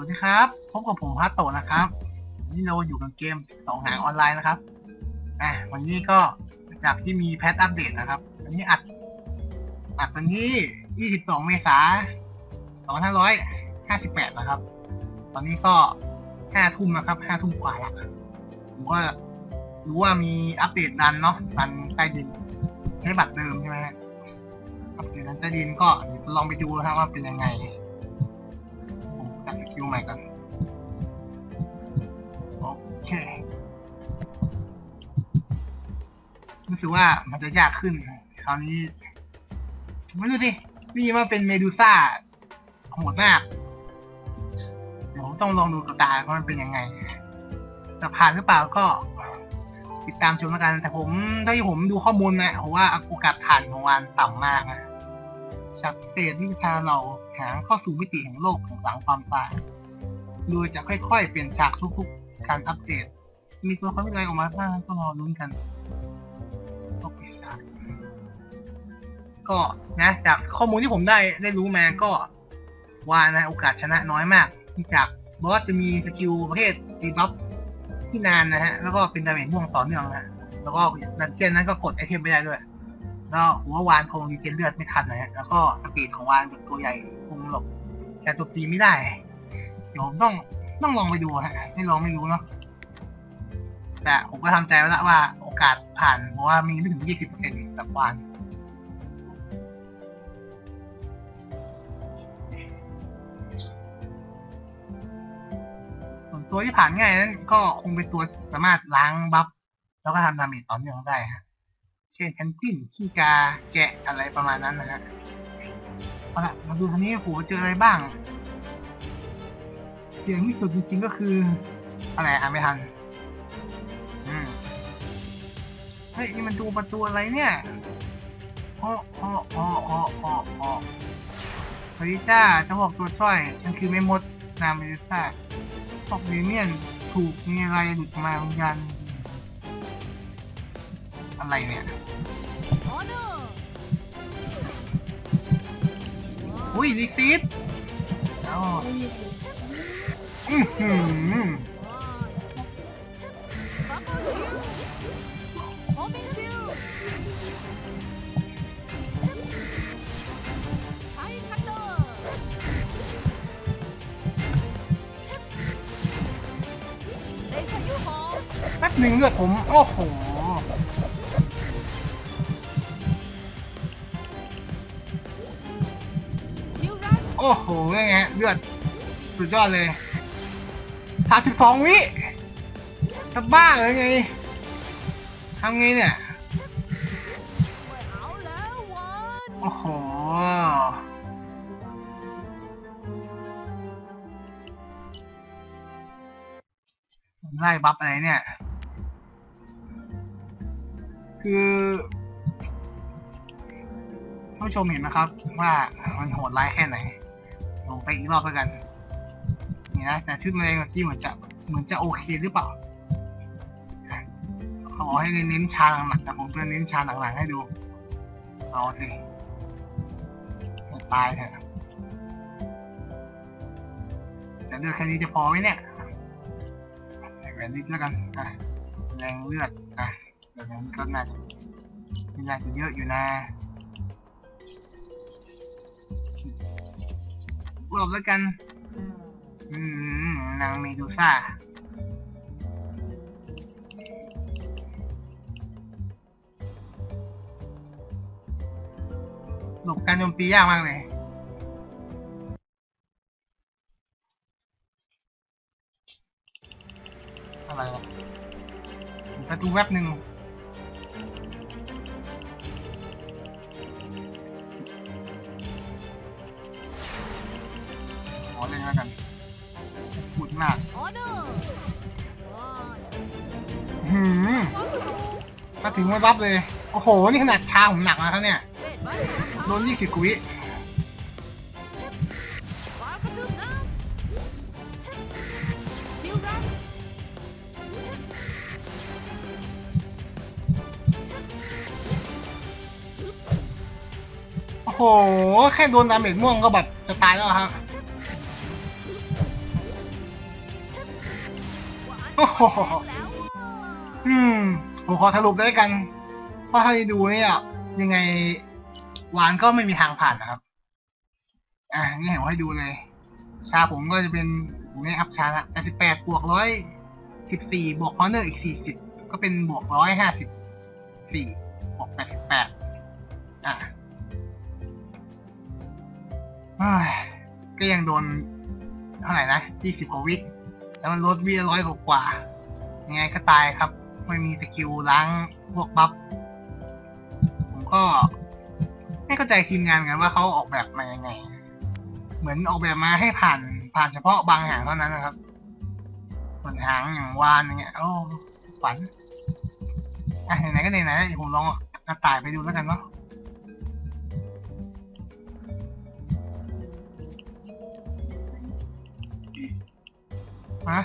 วัสดีครับ พบกับผมฮัตโตะนะครับ นี่เราอยู่กับเกมสองหางออนไลน์นะครับ อะวันนี้ก็จากที่มีแพทอัปเดตนะครับวันนี้อัด อัดวันที่ 22 เมษายน 2558 นะครับ ตอนนี้ก็ 5 ทุ่มนะครับ 5 ทุ่มกว่าแล้วผมก็รู้ว่ามีอัปเดตดันเนาะ ดันใต้ดิน ใช้บัตรเดิมใช่ไหมฮะอัปเดตดันใต้ดินก็ลองไปดูนะครับว่าเป็นยังไง ใหม่ก่อนโอเครู้สึกว่ามันจะยากขึ้น คราวนี้ไม่รู้ดินี่ว่าเป็นเมดูซ่าโหดมากเดี๋ยวผมต้องลองดูกับตาว่ามันเป็นยังไงจะผ่านหรือเปล่าก็ ติดตามชมแล้วกัน แต่ผมเท่าที่ผมดูข้อมูลนะผมว่าโอกาสผ่านของวานต่ำมากนะจากเตจที่พาเราหางเข้าสู่มิติแห่งโลกของหลังความตาย โดยจะค่อยๆ เปลี่ยนฉากทุกๆ การอัปเดต มีตัวเขาอะไรออกมาบ้างก็รอลุ้นกันโอเคครับก็นะจากข้อมูลที่ผมได้ได้รู้มาก็ว่านะโอกาสชนะน้อยมากจากบอสจะมีสกิลประเภทดีบัฟที่นานนะฮะ แล้วก็เป็นดาเมจม่วงต่อเนื่องนะฮะแล้วก็นันเจนนั้นก็กดไอเทมไม่ได้ด้วย แล้วหัววานคงมีเกนเลือดไม่ทันนะฮะ แล้วก็สปีดของวานเป็นตัวใหญ่คงหลบแต่ตัวตีไม่ได้ เดี๋ยวผมต้องต้องลองไปดูฮะไม่ลองไม่รู้เนาะแต่ผมก็ทำใจไว้แล้วว่าโอกาสผ่านเพราะว่ามีไม่ถึง20%แบบวานส่วนตัวที่ผ่านง่ายนั้นก็คงเป็นตัวสามารถล้างบัฟแล้วก็ทำดาเมจต่อเนื่องได้ฮะ เช่นแพนกินขี้กาแกะอะไรประมาณนั้นนะฮะเอาละมาดูทีนี้โหเจออะไรบ้าง สียงที่สุดจริงๆก็คือ อะไรอ่านไม่ทันอืมเฮ้ยนี่มันดูประตูอะไรเนี่ยโอ้โอ้โอ้โอ้โอ้โอ้สวัสดีจ้าเจ้าบอกตัวช่วยฉันคือไม่มดนามเมลิซ่าบอกเดเมียนถูกมีอะไรหลุดมาวิญญาณอะไรเนี่ยอุ้ยลิซิตอ๋ออือหือ แป๊บหนึ่งเลือดผม โอ้โหโอ้โหยังไงเลือดสุดยอดเลย สามสิบสองวิจะบ้าเลยไงทำไงเนี่ย โอ้โห ไล่บัฟอะไรเนี่ย คือท่านผู้ชมเห็นไหมครับว่ามันโหดร้ายแค่ไหนลงไปอีกรอบแล้วกัน นี่นะแต่ชุดแมลงเมื่อกี้เหมือนจะเหมือนจะโอเคหรือเปล่าเขาบอกให้เน้นชาหนักแต่ผมจะเน้นชาหลังๆให้ดูเอาสิตายเถอะแต่เลือดแค่นี้จะพอไหมเนี่ยแหวนนิดแล้วกันแรงเลือดอะเดี๋ยวนี้ก็น่าจะน่าจะเยอะอยู่นะรวบแล้วกัน อืมนางเมดูซ่าหลบการโจมตียากมากเลยอะไรอะประตูแวบหนึ่ง พูดมากหืมมาถึงไม่บัฟเลย โอ้โห นี่ขนาดชาผมหนักนะครับเนี่ย โดนยี่สิบกุวิโอ้โห แค่โดนดาเมจม่วงก็แบบจะตายแล้วครับ อ้โหอืม ผมขอสรุปด้กันเพราะเท่าที่ดูเนี่ยยังไงวานก็ไม่มีทางผ่านนะครับ อ่านี่เห็นให้ดูเลย ชาผมก็จะเป็นผมเนี่ยอัพชาละ88บวกร้อยสิบสี่บวกฮอนเนอร์อีกสี่สิบก็เป็นบวกร้อยห้าสิบสี่บวกแปดสิบแปดอะก็ยังโดนเท่าไหร่นะยี่สิบกว่าวิ มันลดวิร้อยกว่ายังไงก็ตายครับ ไม่มีสกิลล้างพวกบัฟผมก็ ไม่เข้าใจทีมงานกันว่าเขาออกแบบมายังไง เหมือนออกแบบมาให้ผ่าน ผ่านเฉพาะบางหางเท่านั้นนะครับส่วนหางอย่างวานอย่างเงี้ยโอ้ฝันอะไหนๆก็ไหนๆเดี๋ยวผมลองกระต่ายไปดูแล้วกันเนาะ ฮะ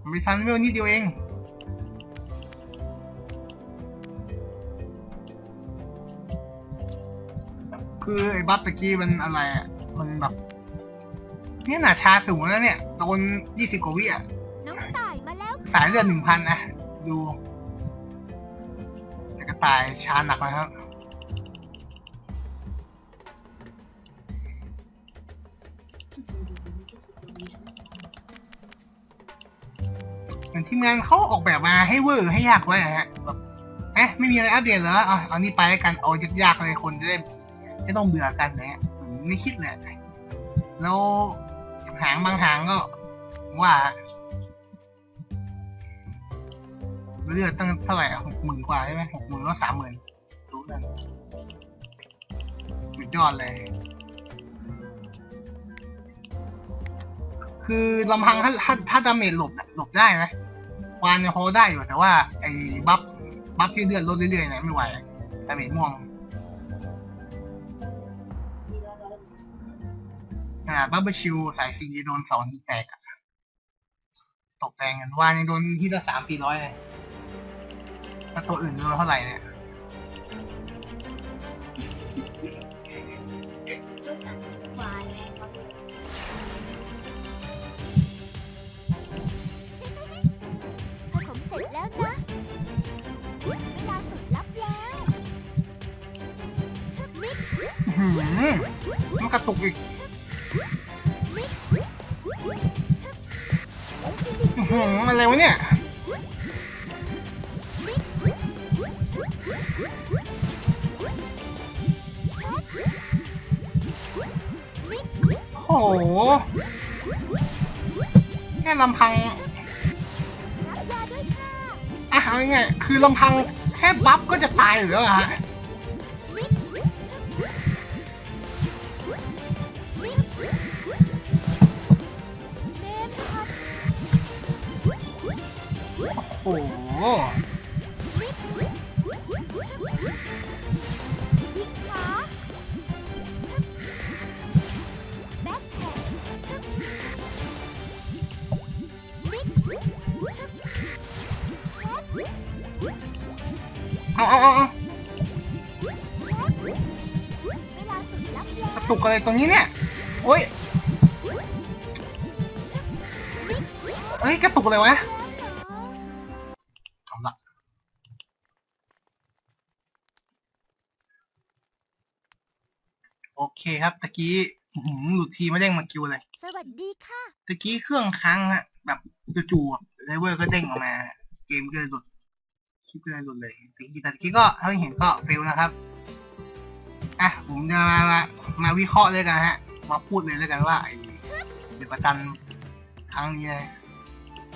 ผมไปทันเวลนิดเดียวเอง คือไอ้บัฟตะกี้มันอะไรอะ มันแบบเนี่ยหนาชาสูงแล้วเนี่ยโดนยี่สิบกว่าวิอะน้องต่ายมาแล้วสายเลือดหนึ่งพันนะ ดูแต่กระต่ายชาหนักนะครับ ทีมงานเขาออกแบบมาให้เวอร์ให้ยากไว้อะฮะแบบเอ๊ะไม่มีอะไรอัปเดตเหรอเอาเอานี่ไปแล้กันเอายากๆเลยคนจะได้ไม่ต้องเบื่อกันนะฮะไม่คิดเลยแล้วหางบางหางก็ ว่าเลือดตั้งเท่าไหร่หกหมื่นกว่าใช่ไหมหกหมื่นก็สามหมื่นรู้กันสุดยอดเลย คือลำพังถ้าถ้าถ้าดาเมจหลบนะหลบได้นะ วานยังพอได้อยู่แต่ว่าไอ้บัฟบัฟที่เลือดลดเรื่อยๆเนี่ยไม่ไหวดาเมจม่วงอ่าบัฟเบอร์ชิวสายซีโดนสองทีแตกตกแรงกันวานยังโดนที่ละสามสี่ร้อยเลยถ้าตัวอื่นโดนเท่าไหร่เนี่ย หือมันกระตุกอีกมิกซ์อื้อหืออะไรวะเนี่ยโอ้โหแค่ลำพังรับยาด้วะอะเอาง่ยคือลำพังแค่บัฟก็จะตายอยู่แล้วฮะ หเอาเอาเอาเอากระตุกอะไรตรงนี้เนี่ย โอ้ยเอ้ย กระตุกอะไรวะ คครับตะกี้อื้อหือหลุดทีไม่เด้งมาคิวเลยสวัสดีค่ะ ตะกี้เครื่องค้างฮะแบบจู่ๆเลเวอร์ก็เด้งออกมา เกมก็เลยหลุดคลิปก็เลยหลุดเลยตะกี้แต่ตะกี้ก็เท่าที่เห็นก็ฟิลนะครับอะผมจะมามามาวิเคราะห์เลยกันฮะ มาพูดเลยแล้วกันว่าไอ้เดือดประจันครั้งนี้นะ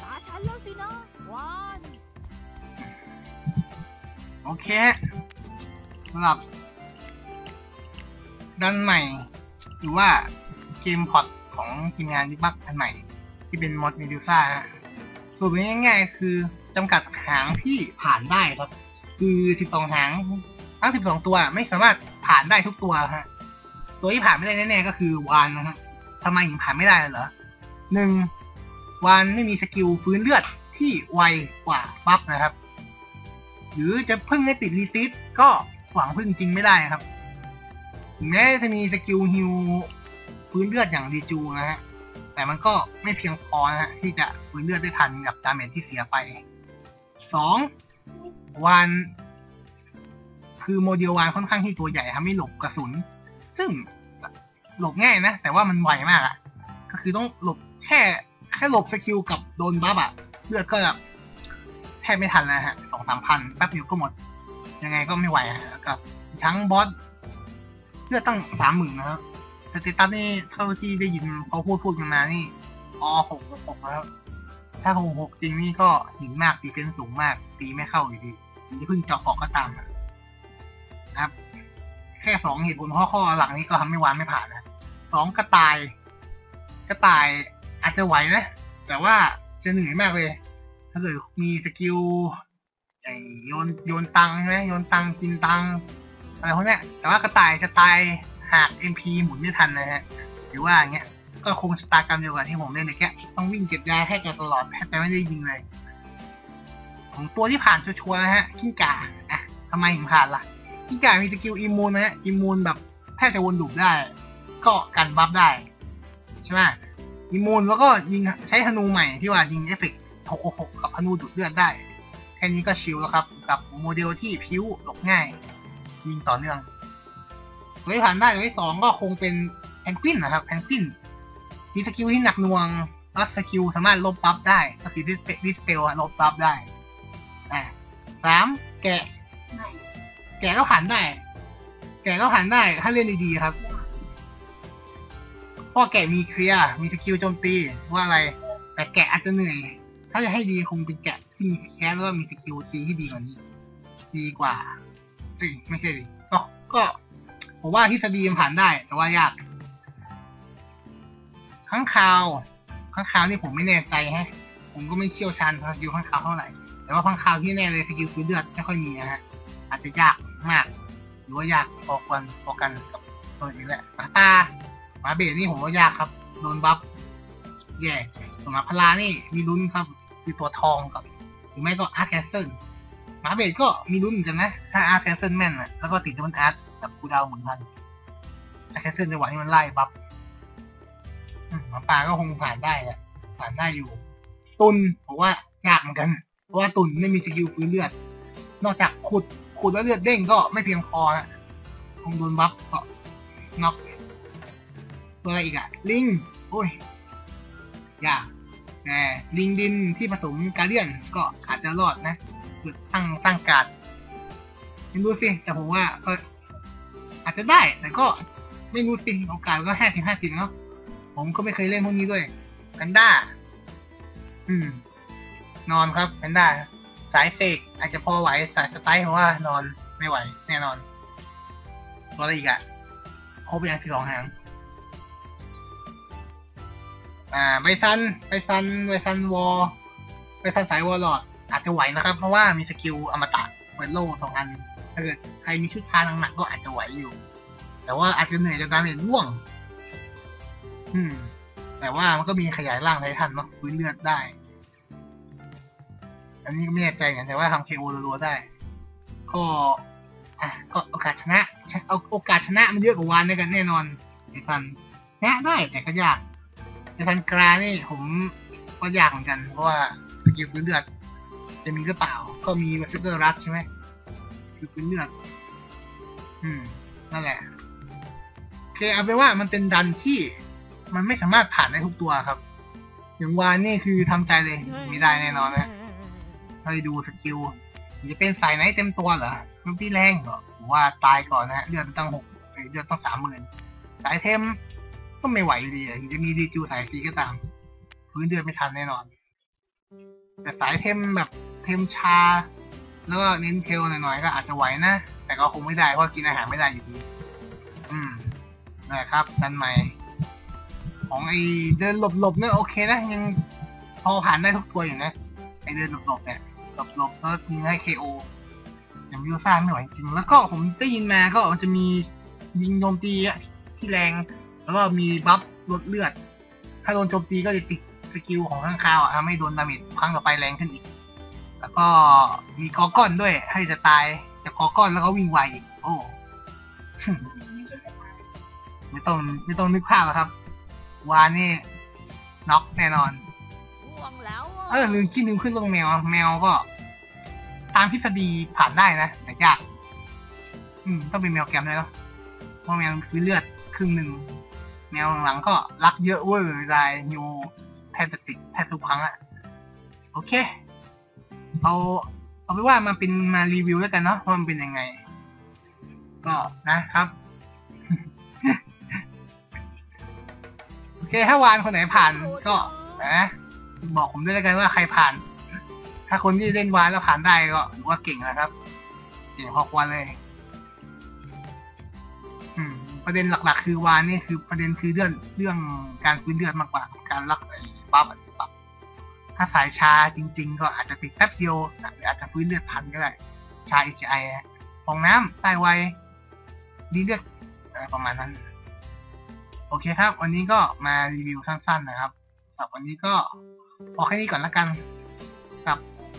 ตาฉันแล้วสินะวานโอเคฮะสำหรับ ด้านใหม่ หรือว่าเกมพอร์ตของทีมงานดิบักอันใหม่ ที่เป็นมอดเมดูซ่าฮะสูตรง่ายๆ คือจำกัดหางที่ผ่านได้ครับ คือ12หางทั้ง12ตัวไม่สามารถผ่านได้ทุกตัวฮะ ตัวที่ผ่านไม่ได้แน่ๆก็คือวานนะฮะทำไมถึงผ่านไม่ได้เหรอหนึ่งวานไม่มีสกิลฟื้นเลือดที่ไวกว่าบัฟนะครับ หรือจะพึ่งให้ติดรีซิตก็หวังพึ่งจริงไม่ได้ครับ แม้จะมีสกิลฮิวฟื้นเลือดอย่างรีจูนะฮะ แต่มันก็ไม่เพียงพอนะฮะที่จะฟื้นเลือดได้ทันกับดาเมจที่เสียไปสองวานคือโมเดลวานค่อนข้างที่ตัวใหญ่ทำให้หลบกระสุน ซึ่งหลบง่ายนะ แต่ว่ามันไวมากอะก็คือต้องหลบแค่แค่หลบสกิลกับโดนบัฟอะเลือดก็แบบแทบไม่ทันแล้วฮะสองสามพันแป๊บเดียวก็หมด ยังไงก็ไม่ไหวฮะกับทั้งบอส เลือดตั้งสามหมื่นนะครับสเตตัสนี่เท่าที่ได้ยินเขาพูดพูดกันมานี่ออหกหกแล้วถ้าหกหกจริงนี่ก็หินมากดีเฟนสูงมาก ตีไม่เข้าอยู่ดีถึงจะเพิ่งเจาะเกาะก็ตามนะครับ แค่สองเหตุผลข้อข้อหลังนี้ก็ทำให้วานไม่ผ่านนะสองกระต่าย กระต่ายอาจจะไหวนะแต่ว่าจะเหนื่อยมากเลย ถ้าเกิดมีสกิลโยนโยนตังใช่ไหมโยนตังกินตัง อะไรพวกเนี้ยแต่ว่ากระต่ายจะตายหาก MP หมุนไม่ทันนะฮะหรือว่าอย่างเงี้ยก็คงชะตากรรมเดียวกับที่ผมเล่นในแกต้องวิ่งเก็บยาแค่กันตลอดแทบจะไม่ได้ยิงเลยของตัวที่ผ่านชัวร์นะฮะกิ้งก่าอะทำไมถึงผ่านล่ะกิ้งก่ามีสกิลอิมมูนนะฮะอิมมูนแบบแทบจะวนลูปได้ ก็กันบัฟได้ใช่ไหมอิมมูนแล้วก็ยิงใช้ธนูใหม่ที่ว่ายิงเอฟเฟกต์666กับธนูดูดเลือดได้แค่นี้ก็ชิลแล้วครับ กับโมเดลที่พิ้วหลบง่าย ยิงต่อเนื่องตัวที่ผ่านได้ตัวที่สองก็คงเป็นแพนกวินนะครับแพนกวินมีสกิลที่หนักหน่วงแล้วสกิลสามารถลบบัฟได้ก็คือดิสดิสเปลลบบัฟได้อ่าสามแกะ แกะก็ผ่านได้ แกะก็ผ่านได้ถ้าเล่นดีๆครับเพราะแกะมีเคลียร์มีสกิลโจมตีว่าอะไร แต่แกะอาจจะเหนื่อย ถ้าจะให้ดีคงเป็นแกะที่มีแคสแล้วก็มีสกิลตีที่ดีกว่านี้ ดีกว่า เอ้ยไม่ใช่ดิก็ก็ผมว่าทฤษฎีมันผ่านได้ แต่ว่ายากข้างคาวข้างคาวนี่ผมไม่แน่ใจฮะ ผมก็ไม่เชี่ยวชาญสกิลข้างคาวเท่าไหร่ แต่ว่าข้างคาวที่แน่เลยสกิลคือเลือดไม่ค่อยมีนะฮะ อาจจะยากมาก หรือว่ายากพอกันพอกันกับตัวนี้แหละมาตาหมาเบสนี่ผมว่ายากครับ โดนบัฟแย่สำหรับพลานี่มีลุ้นครับคือตัวทองกับ หรือไม่ก็อาร์แคสเซิล มาเบสก็มีลุ้นเหมือนกันนะ ถ้าอาร์แคสเซิลแม่นอะแล้วก็ติดดับเบิลอาร์กับกูดาวเหมุนพันอาร์แคสเซิลจังหวะที่มันไล่บัฟหมาป่าก็คงผ่านได้แหละผ่านได้อยู่ ตุนผมว่ายากเหมือนกัน เพราะว่าตุนไม่มีสกิลฟื้นเลือด นอกจากขุดขุดแล้วเลือดเด้งก็ไม่เพียงพอฮะคงโดนบัฟก็น็อกตัวอะไรอีกอะลิงโอ้ยยากแต่ลิงดินที่ผสมการเดียนก็อาจจะรอดนะ ตั้งตั้งการไม่รู้สิแต่ผมว่าก็อาจจะได้ แต่ก็ไม่รู้สิโอกาสก็ห้าสิบห้าสิบเนาะผมก็ไม่เคยเล่นพวกนี้ด้วยแพนด้า อืม นอนครับแพนด้า สายเฟกอาจจะพอไหวสายสไตล์เพราะว่านอนไม่ไหว แน่นอนตัวอะไรอีกอะครบอย่างที่สองหางอ่า ไบซัน ไบซัน ไบซันวอลไบซันสายวอลลอด อาจจะไหวนะครับ เพราะว่ามีสกิลอมตะเปิดโล่สองอันถ้าเกิดใครมีชุดทางหนักๆก็อาจจะไหวอยู่ แต่ว่าอาจจะเหนื่อยจากการเห็นร่วง อืม แต่ว่ามันก็มีขยายร่างไททันเนาะพื้นเลือดได้ อันนี้ก็ไม่แน่ใจกันแต่ว่าทำเคโอรัวๆได้ ก็อะก็โอกาสชนะ เอาโอกาสชนะมันเยอะกว่าวานด้วยกันแน่นอนไอ้พันชนะได้แต่ก็ยากไอ้พันกรานี่ผมก็ยากเหมือนกัน เพราะว่าสกิลพื้นเลือด จะมีหรือเปล่า ก็มีวัตเตอร์รักใช่ไหมคือพื้นเลือดอืม นั่นแหละโอเคเอาเป็นว่ามันเป็นดันที่มันไม่สามารถผ่านได้ทุกตัวครับ อย่างวานนี่คือทำใจเลย ไม่ได้แน่นอนนะเราดูสกิลมันจะเป็นสายไหนเต็มตัวเหรอมันพี่แรงเหรอผมว่าตายก่อนนะฮะเลือดตั้งหกเอ้ยเลือดตั้งสามหมื่นสายเทมก็ไม่ไหวอยู่ดีอะถึงจะมีดีจูสายซีก็ตาม พื้นเดือนไม่ทันแน่นอน แต่สายเทมแบบ เทมชา แล้วก็เน้นเทลหน่อยๆก็อาจจะไหวนะ แต่ก็คงไม่ได้เพราะกินอาหารไม่ได้อยู่ดี อืมนั่นแหละครับดันใหม่ ของไอเดินหลบๆเนี่ยโอเคนะยังพอผ่านได้ทุกตัวอยู่นะไอเดินหลบๆเนี่ยหลบๆแล้วยิงให้ KO อย่างมิวซ่าไม่ไหวจริงแล้วก็ผมได้ยินมาก็จะมียิงโจมตีอะที่แรง แล้วก็มีบัฟลดเลือด ถ้าโดนโจมตีก็จะติดสกิลของข้างคาวอะทำให้โดนดาเมจครั้งต่อไปแรงขึ้นอีก แล้วก็มีกอก้อนด้วย ให้จะตายจะกอก้อนแล้วก็วิ่งไวอีกโอ้ไม่ต้องไม่ต้องนึกภาพอะครับ วานนี่น็อกแน่นอนห่วงแล้วะเออลืมคิดลืมขึ้นลงแมว แมวก็ ตามทฤษฎีผ่านได้นะแต่ยาก อืม ต้องเป็นแมวแกมเลยเนาะเพราะแมวคือเลือดครึ่งหนึ่งแมวหลังๆก็รักเยอะเว้ยลายนิวแทบจะติดแทบทุกครั้งอะโอเค เอาเอาไปว่ามันเป็นมารีวิวแล้วกันเนาะว่ามันเป็นยังไง ก็นะครับ โอเคถ้าวานคนไหนผ่านก็นะบอกผมด้วยแล้วกันว่าใครผ่าน ถ้าคนที่เล่นวานแล้วผ่านได้ก็ถือว่าเก่งนะครับ เก่งพอควรเลยอืมประเด็นหลัก ๆ คือวานนี่คือประเด็นคือเรื่องเรื่องการฟื้นเลือดมากกว่าการรักไอ้ปั๊บอะปั๊บ ถ้าสายชาจริง ๆ ก็อาจจะติดแป๊บเดียวหรืออาจจะฟื้นเลือดทันก็ได้ ชาเอชไอฟองน้ำใต้ไวดีเลือดอะไรประมาณนั้น โอเคครับ วันนี้ก็มารีวิวสั้น ๆ นะครับสำหรับวันนี้ก็พอแค่นี้ก่อนละกันสำหรับ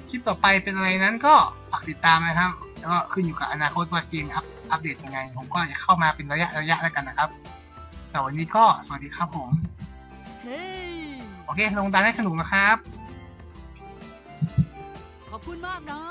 คลิปต่อไปเป็นอะไรนั้นก็ฝากติดตามนะครับ แล้วก็ขึ้นอยู่กับอนาคตว่าเกมอัปอัปเดตยังไง ผมก็จะเข้ามาเป็นระยะระยะแล้วกันนะครับแต่วันนี้ก็สวัสดีครับผมเฮ้ยโอเค ลงดันให้สนุกนะครับ ขอบคุณมากนะ